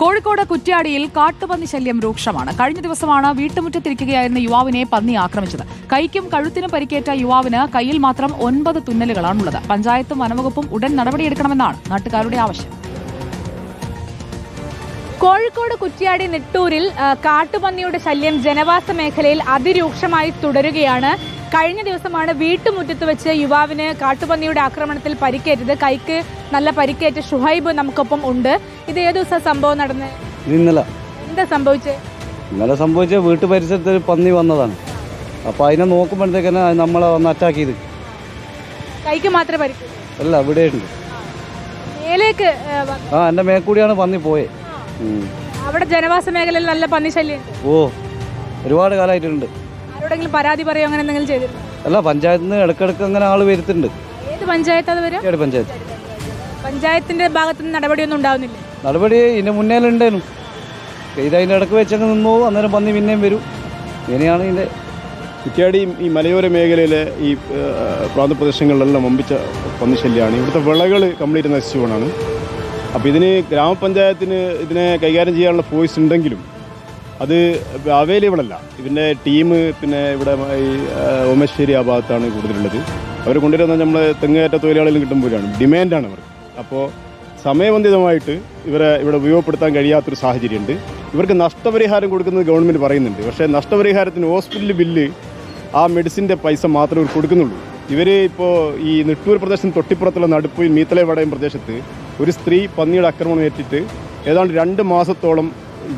കോഴിക്കോട് കുറ്റ്യാടിയിൽ കാട്ടുപന്നി ശല്യം രൂക്ഷമാണ്. കഴിഞ്ഞ ദിവസമാണ് വീട്ടുമുറ്റത്തിരിക്കുകയായിരുന്ന യുവാവിനെ പന്നി ആക്രമിച്ചത്. കൈക്കും കഴുത്തിനും പരിക്കേറ്റ യുവാവിന് കയ്യിൽ മാത്രം ഒൻപത് തുന്നലുകളാണുള്ളത്. പഞ്ചായത്തും വനവകുപ്പും ഉടൻ നടപടിയെടുക്കണമെന്നാണ് നാട്ടുകാരുടെ ആവശ്യം. കോഴിക്കോട് കുറ്റ്യാടി നെട്ടൂരിൽ കാട്ടുപന്നിയുടെ ശല്യം ജനവാസ മേഖലയിൽ അതിരൂക്ഷമായി തുടരുകയാണ്. കഴിഞ്ഞ ദിവസമാണ് വീട്ടുമുറ്റത്ത് വെച്ച് യുവാവിന് കാട്ടുപന്നിയുടെ ആക്രമണത്തിൽ പരിക്കേറ്റത്. കൈക്ക് നല്ല പരിക്കേറ്റ ഷുഹൈബ് നമുക്കൊപ്പം ഉണ്ട്. ഇത് ഏത് ദിവസം സംഭവം നടന്നത് ഇന്നലെ. എന്താ സംഭവിച്ചത് ഇന്നലെ സംഭവിച്ച വീട്ടു പരിസരത്ത് ഒരു പന്നി വന്നതാണ്. അപ്പോൾ അതിനെ നോക്കുമ്പോഴത്തേക്കന്നെ നമ്മളെ വന്ന് അറ്റാക്ക് ചെയ്ത്. കൈക്ക് മാത്രമേ പരിക്കൂ? അല്ല ഇവിടെയുണ്ട്. മേലേക്ക് ആ, എന്റെ മേക്കൂടിയാണ് പന്നി പോയെ. അവിടെ ജനവാസ മേഖലയിൽ നല്ല പന്നി ശല്യം ഓ ഒരുപാട് കാലമായിട്ടുണ്ട് ആരോടെങ്കിലും പരാതി പറയോ അങ്ങനെ എന്തെങ്കിലും ചെയ്തിരുന്നു? അല്ല പഞ്ചായത്തിൽ നിന്ന് ഇടയ്ക്കിടയ്ക്ക് അങ്ങനെ ആൾ വരുത്തുണ്ട് ഏത് പഞ്ചായത്ത് അത് വരും? പഞ്ചായത്ത്. പഞ്ചായത്തിന്റെ ഭാഗത്തു നിന്ന് നടപടിയൊന്നും ഉണ്ടാവുന്നില്ല. നടപടി ഇതിന്റെ മുന്നേലുണ്ടേനു ഇത് അതിന്റെ ഇടയ്ക്ക് വെച്ചങ്ങ് നിന്നു അന്നേരം പന്നി പിന്നെയും വരും. ഇങ്ങനെയാണ് ഇതിന്റെ കുറ്റ്യാടി ഈ മലയോര മേഖലയിലെ ഈ പ്രാന്തപ്രദേശങ്ങളിലെല്ലാം വമ്പിച്ച പന്നിശല്യമാണ് ഇവിടുത്തെ വിളകൾ കംപ്ലീറ്റ് നശിച്ചു പോകണമാണ് അപ്പോൾ ഇതിന് ഗ്രാമപഞ്ചായത്തിന് ഇതിനെ കൈകാര്യം ചെയ്യാനുള്ള ഫോഴ്സ് ഉണ്ടെങ്കിലും അത് അവൈലബിൾ അല്ല. ഇതിന്റെ ടീം പിന്നെ ഇവിടെ ഈ ഓമശ്ശേരി ആ ഭാഗത്താണ് കൂടുതലുള്ളത് അവർ കൊണ്ടുവരുന്ന നമ്മൾ തെങ്ങേറ്റ തൊഴിലാളികൾ കിട്ടുമ്പോഴാണ്. ഡിമാൻഡാണ് അവർ അപ്പോൾ സമയബന്ധിതമായിട്ട് ഇവരെ ഇവിടെ ഉപയോഗപ്പെടുത്താൻ കഴിയാത്തൊരു സാഹചര്യമുണ്ട്. ഇവർക്ക് നഷ്ടപരിഹാരം കൊടുക്കുന്നത് ഗവൺമെന്റ് പറയുന്നുണ്ട്. പക്ഷേ നഷ്ടപരിഹാരത്തിന് ഹോസ്പിറ്റൽ ബില്ല് ആ മെഡിസിന്റെ പൈസ മാത്രമേ ഇവർ കൊടുക്കുന്നുള്ളൂ. ഇവർ ഇപ്പോൾ ഈ നെട്ടൂർ പ്രദേശം തൊട്ടിപ്പുറത്തുള്ള നടുപ്പുയിൽ മീത്തലെ വടയം പ്രദേശത്ത് ഒരു സ്ത്രീ പന്നിയുടെ ആക്രമണം ഏറ്റിട്ട് ഏതാണ്ട് രണ്ട് മാസത്തോളം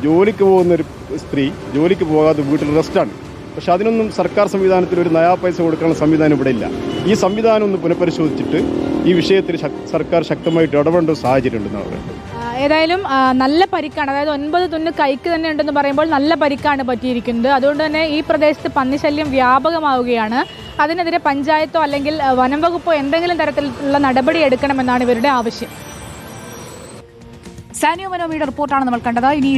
ജോലിക്ക് പോകുന്ന ഒരു സ്ത്രീ ജോലിക്ക് പോകാതെ വീട്ടിൽ റെസ്റ്റാണ്. പക്ഷെ അതിനൊന്നും സർക്കാർ സംവിധാനത്തിൽ ഒരു നയാ പൈസ കൊടുക്കാനുള്ള സംവിധാനം ഇവിടെ ഇല്ല. ഈ സംവിധാനം ഒന്ന് പുനഃപരിശോധിച്ചിട്ട് ഈ വിഷയത്തിൽ സർക്കാർ ശക്തമായിട്ട് ഇടപെടേണ്ട ഒരു സാഹചര്യം ഉണ്ടെന്നാണ് പറയുന്നത്. ഏതായാലും നല്ല പരിക്കാണ്. അതായത് ഒൻപത് തുന്ന് കൈക്ക് തന്നെ ഉണ്ടെന്ന് പറയുമ്പോൾ നല്ല പരിക്കാണ് പറ്റിയിരിക്കുന്നത്. അതുകൊണ്ട് തന്നെ ഈ പ്രദേശത്ത് പന്നിശല്യം വ്യാപകമാവുകയാണ്. അതിനെതിരെ പഞ്ചായത്തോ അല്ലെങ്കിൽ വനംവകുപ്പോ വനം വകുപ്പോ എന്തെങ്കിലും തരത്തിലുള്ള നടപടി എടുക്കണമെന്നാണ് ഇവരുടെ ആവശ്യം. സാനിയോ മനോമിയുടെ റിപ്പോർട്ടാണ് നമ്മൾ കണ്ടത്. ഇനി